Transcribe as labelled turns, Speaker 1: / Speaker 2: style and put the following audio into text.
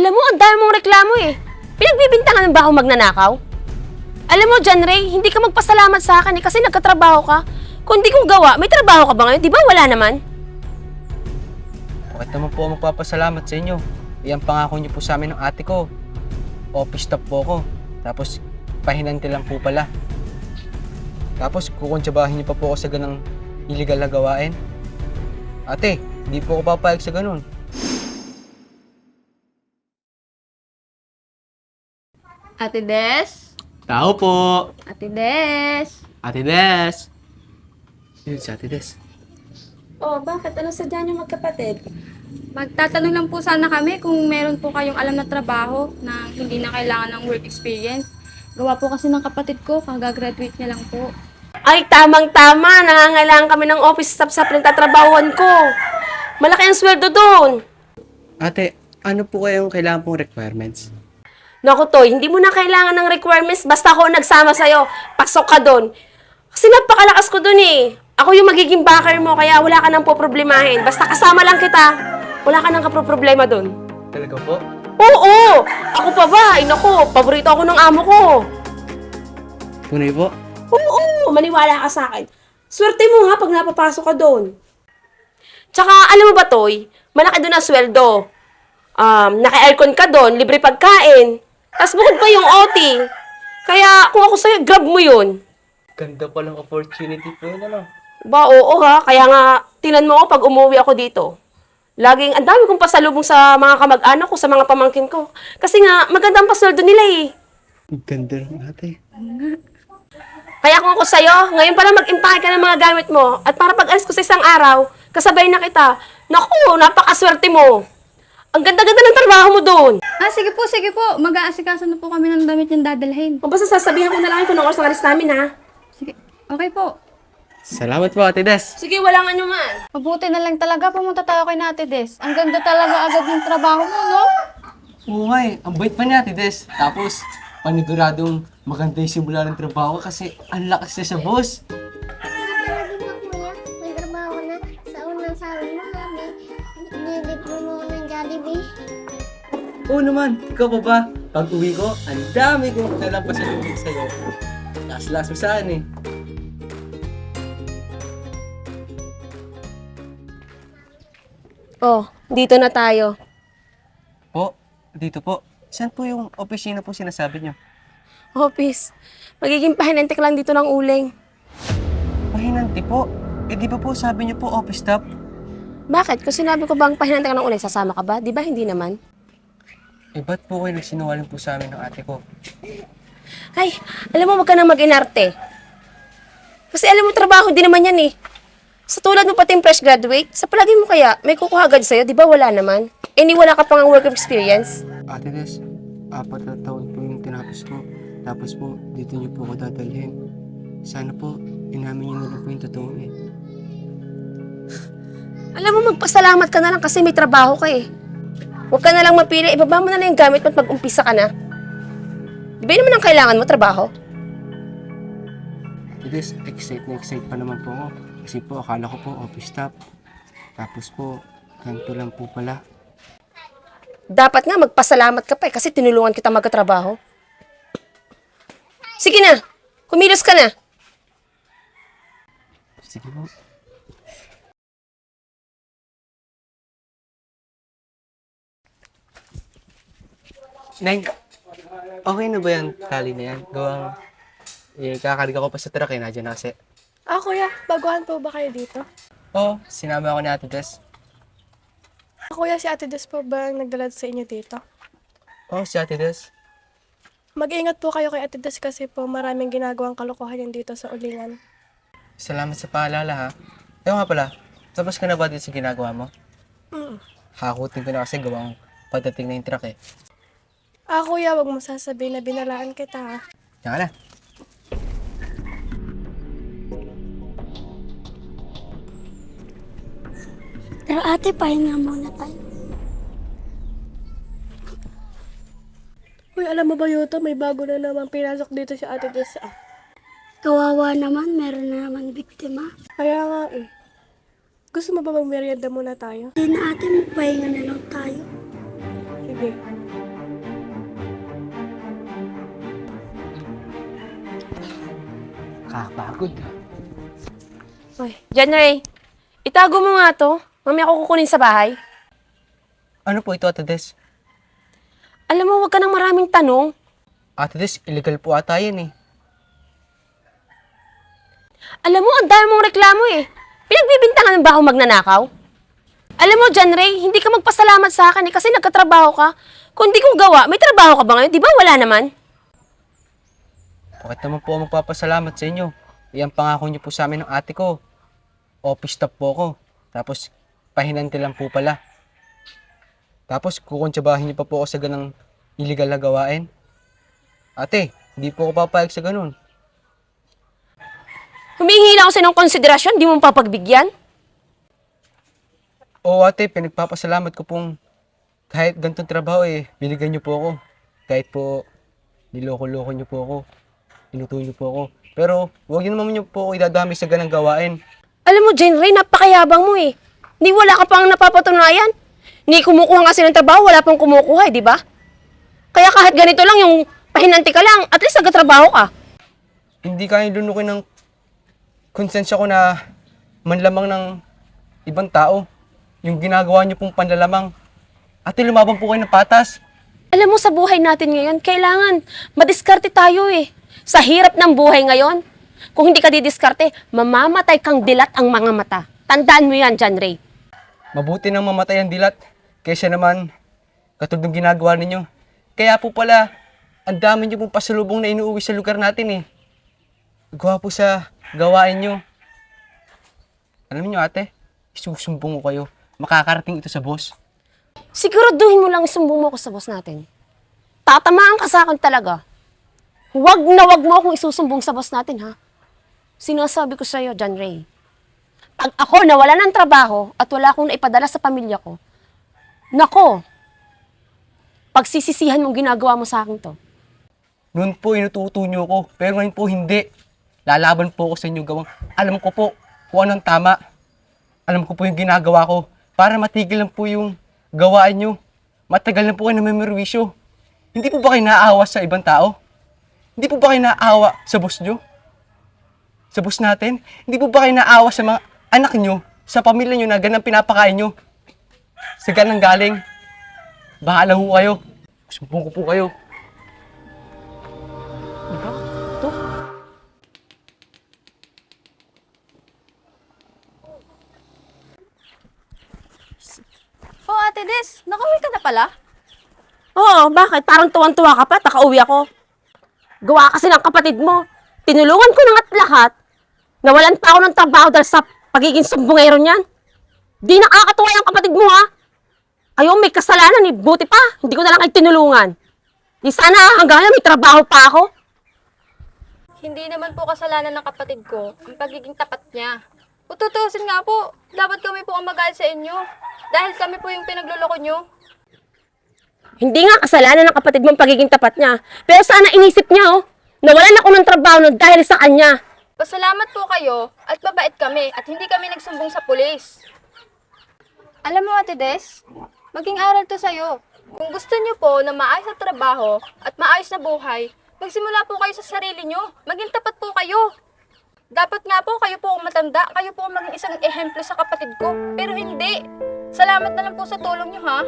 Speaker 1: Alam mo, ang dami mong reklamo eh. Pinagbibintangan ba ako magnanakaw? Alam mo, John Ray, hindi ka magpasalamat sa akin eh, kasi nagkatrabaho ka. Kung di ko gawa, may trabaho ka ba ngayon? Di ba wala naman?
Speaker 2: Bakit naman po ako magpapasalamat sa inyo? Iyan pangako niyo po sa amin ng ate ko. Office staff po ako. Tapos, pahinante lang po pala. Tapos, kukuntsabahin niyo pa po ako sa ganang illegal na gawain. Ate, hindi po ako papayag sa ganun.
Speaker 1: Ate Des?
Speaker 2: Tao po!
Speaker 1: Ate Des?
Speaker 2: Ate Des! Yun si Ate Des.
Speaker 1: Oh, bakit? Ano sadya niyo magkapatid?
Speaker 3: Magtatanong lang po sana kami kung meron po kayong alam na trabaho na hindi na kailangan ng work experience. Gawa po kasi ng kapatid ko, kagagraduate niya lang po.
Speaker 1: Ay, tamang-tama. Nangangailangan kami ng office staff sa pinagtatrabahuan ko. Malaki ang sweldo doon.
Speaker 2: Ate, ano po kayong kailangan pong requirements?
Speaker 1: Naku, Toy, hindi mo na kailangan ng requirements basta ako nagsama sa'yo. Pasok ka doon. Kasi napakalakas ko doon eh. Ako yung magiging backer mo, kaya wala ka nang poproblemahin. Basta kasama lang kita, wala ka nang kaproblema doon.
Speaker 2: Talaga po?
Speaker 1: Oo! Ako pa ba? Ay, naku, paborito ako ng amo ko.
Speaker 2: Tunay po?
Speaker 1: Oo, maniwala ka sa akin. Swerte mo ha pag napapasok ka doon. Tsaka, alam mo ba, Toy? Malaki doon ang sweldo. Um, naka-aircon ka doon, libre pagkain. Tapos bukod pa yung OT. Kaya, kung ako sa'yo, grab mo yun.
Speaker 2: Ganda palang opportunity po yun, ano?
Speaker 1: Ba, oo ha. Kaya nga, tinan mo ako pag umuwi ako dito. Laging, ang dami kong pasalubong sa mga kamag-anak ko, sa mga pamangkin ko. Kasi nga, maganda ang pasweldo nila eh.
Speaker 2: Ganda ng ate.
Speaker 1: Kaya kung ako sa'yo, ngayon pa lang mag-impake ka ng mga gamit mo at para pag-alis ko sa isang araw, kasabay na kita. Naku, napakaswerte mo. Ang ganda-ganda ng trabaho mo doon.
Speaker 3: Ah, sige po, sige po. Mag-aasikaso na po kami ng damit yung dadalhin.
Speaker 1: O basta sasabihan ko na lang kung anong oras ng alis namin, ha?
Speaker 3: Sige, okay po.
Speaker 2: Salamat po, Ate Des.
Speaker 1: Sige, walang ano man.
Speaker 3: Mabuti na lang talaga pumunta tayo kay Nate Des. Ang ganda talaga agad ng trabaho mo, no?
Speaker 2: Oo nga eh. Ang bait pa niya, Ate Des. Tapos, paniguradong maganda yung simula ng trabaho kasi ang lakas niya sa boss. Oo naman, ikaw pa ba? Pag uwi ko, ang dami kong dalang pasalubong sa'yo. Last-last mo saan eh.
Speaker 1: Oh, dito na tayo.
Speaker 2: Po, dito po. Saan po yung opisina po sinasabi niyo?
Speaker 1: Office, magiging pahinantik lang dito ng uling.
Speaker 2: Pahinanti po. Eh di ba po sabi niyo po office staff?
Speaker 1: Bakit? Kung sinabi ko bang pahinantik ng uling, sasama ka ba? Di ba hindi naman?
Speaker 2: Eh ba't po kayo nagsinungaling po sa amin ng ate ko?
Speaker 1: Ay, alam mo, wag ka nang mag-inarte. Kasi alam mo, trabaho din naman yan eh. Sa tulad mo pati yung fresh graduate, sa palagi mo kaya, may kukuha agad sa'yo, di ba wala naman? Eh, ni wala ka pang work experience.
Speaker 2: Ate Des, apat na taon po yung tinapos ko. Tapos po, dito niyo po ako dadalhin. Sana po, inamin niyo na lang po yung totoo eh.
Speaker 1: Alam mo, magpasalamat ka na lang kasi may trabaho ka eh. Huwag ka na lang mapili, ibaba mo na lang yung gamit mo at mag-umpisa ka na. Di ba yun naman ang kailangan mo, trabaho?
Speaker 2: Ate Des, excite na excite pa naman po ako. Kasi po, akala ko po office staff. Tapos po, ganito lang po pala.
Speaker 1: Dapat nga magpasalamat ka pa eh kasi tinulungan kita magkatrabaho. Sige na, kumilos ka na.
Speaker 2: Sige po. Neng, okay na ba yan tali na yan? Gawang, eh, kakarga ko pa sa truck eh, nadyan na kasi.
Speaker 4: Ah, kuya, baguhan po ba kayo dito?
Speaker 2: Oo, oh, sinama ako ni Ate Des.
Speaker 4: Ah, kuya, si Ate Des po ba ang nagdala sa inyo dito?
Speaker 2: Oo, oh, si Ate Des.
Speaker 4: Mag-ingat po kayo kay Ate Des kasi po maraming ginagawang kalokohan yan dito sa ulingan.
Speaker 2: Salamat sa paalala ha. Ewan nga pala, tapos ka na ba dito sa ginagawa mo?
Speaker 4: Mm.
Speaker 2: Hakutin ko na kasi gawang pagdating na yung truck eh.
Speaker 4: Ah, kuya, wag mo sasabihin na binalaan kita ha.
Speaker 2: Yan ka na.
Speaker 5: Pero ate, pahinga muna tayo.
Speaker 4: Uy, alam mo ba Yuto, may bago na naman pinasok dito si Ate Des ah.
Speaker 5: Kawawa naman, meron na naman biktima.
Speaker 4: Kaya nga eh. Gusto mo ba magmerienda muna tayo?
Speaker 5: Hindi na ate, magpahinga na lang tayo.
Speaker 4: Sige.
Speaker 2: Kakapagod.
Speaker 1: Uy, John Ray, itago mo nga to. Mamaya ako kukunin sa bahay.
Speaker 2: Ano po ito, Ate Des?
Speaker 1: Alam mo, wag ka nang maraming tanong.
Speaker 2: Ate Des, illegal po ata yan eh.
Speaker 1: Alam mo, ang dami mong reklamo eh. Pinagbibintangan mo ba ako magnanakaw? Alam mo, John Ray, hindi ka magpasalamat sa akin eh kasi nagkatrabaho ka. Kung hindi ko gawa, may trabaho ka ba ngayon? Di ba wala naman?
Speaker 2: Bakit naman po ako magpapasalamat sa inyo? Yan pangako niyo po sa amin ng ate ko. Office staff po ako. Tapos, pahinante lang po pala. Tapos, kukuntsabahin niyo pa po ako sa ganang illegal na gawain. Ate, hindi po ako papayag sa ganun.
Speaker 1: Humihingi ako sa ng konsiderasyon, di mo papagbigyan?
Speaker 2: Oo ate, pinagpapasalamat ko pong kahit ganitong trabaho eh, binigyan niyo po ako. Kahit po niloko-loko niyo po ako, inutuloy niyo po ako. Pero huwag niyo naman niyo po ako idadami sa ganang gawain.
Speaker 1: Alam mo, Jane Ray, napakayabang mo eh. Ni wala ka pang napapatunayan. Ni kumukuha sila ng trabaho, wala pang kumukuha eh, di ba? Kaya kahit ganito lang, yung pahinanti ka lang, at least nagkatrabaho ka.
Speaker 2: Hindi kaya lunukin ng konsensya ko na manlamang ng ibang tao. Yung ginagawa niyo pong panlalamang. Ate, lumabang po kayo ng patas.
Speaker 1: Alam mo, sa buhay natin ngayon, kailangan madiskarte tayo eh. Sa hirap ng buhay ngayon, kung hindi ka didiskarte, mamamatay kang dilat ang mga mata. Tandaan mo yan, John Ray.
Speaker 2: Mabuti nang mamatay ang dilat. Kaysa naman, katulad ng ginagawa ninyo. Kaya po pala, ang dami niyo pong pasalubong na inuuwi sa lugar natin eh. Gawa po sa gawain niyo. Alam niyo ate, isusumbong ko kayo. Makakarating ito sa boss.
Speaker 1: Siguraduhin mo lang isumbong mo ako sa boss natin. Tatamaan ka sa akin talaga. Huwag na wag mo akong isusumbong sa boss natin, ha? Sinasabi ko sa'yo, John Ray. Pag ako nawala ng trabaho at wala akong naipadala sa pamilya ko, nako, pagsisisihan mong ginagawa mo sa akin to.
Speaker 2: Noon po inututo niyo ko, pero ngayon po hindi. Lalaban po ako sa inyong gawang. Alam ko po kung anong tama. Alam ko po yung ginagawa ko para matigil lang po yung gawaan niyo. Matagal na po kayo namimirwisyo. Hindi po ba kayo naaawa sa ibang tao? Hindi po ba kayo naaawa sa boss niyo? Sa boss natin? Hindi po ba kayo naaawa sa mga anak niyo? Sa pamilya niyo na ganang pinapakain niyo? Sa ganang galing? Bahala ho kayo. Sumpong ko po kayo.
Speaker 1: To?
Speaker 3: Oh, Ate Des, nakauwi ka na pala?
Speaker 1: Oo, bakit? Parang tuwang-tuwa ka pa, takauwi ako. Gawa kasi ng kapatid mo. Tinulungan ko na nga't lahat. Nawalan pa ako ng trabaho dahil sa pagiging sumbongero niyan. Di nakakatuwa yung kapatid mo, ha? Ayaw, may kasalanan eh. Buti pa, hindi ko na lang kayo tinulungan. Di sana hanggang may trabaho pa ako.
Speaker 3: Hindi naman po kasalanan ng kapatid ko ang pagiging tapat niya. Kung tutusin nga po, dapat kami po ang magalit sa inyo. Dahil kami po yung pinagluloko nyo.
Speaker 1: Hindi nga kasalanan ng kapatid mo ang pagiging tapat niya. Pero sana inisip niya, oh. Nawalan ako ng trabaho nun dahil sa kanya.
Speaker 3: Pasalamat po kayo at mabait kami at hindi kami nagsumbong sa pulis. Alam mo, Ate Des, maging aral to sa'yo. Kung gusto niyo po na maayos na trabaho at maayos na buhay, magsimula po kayo sa sarili niyo. Maging tapat po kayo. Dapat nga po kayo po ang matanda, kayo po ang maging isang ehemplo sa kapatid ko. Pero hindi. Salamat na lang po sa tulong niyo ha.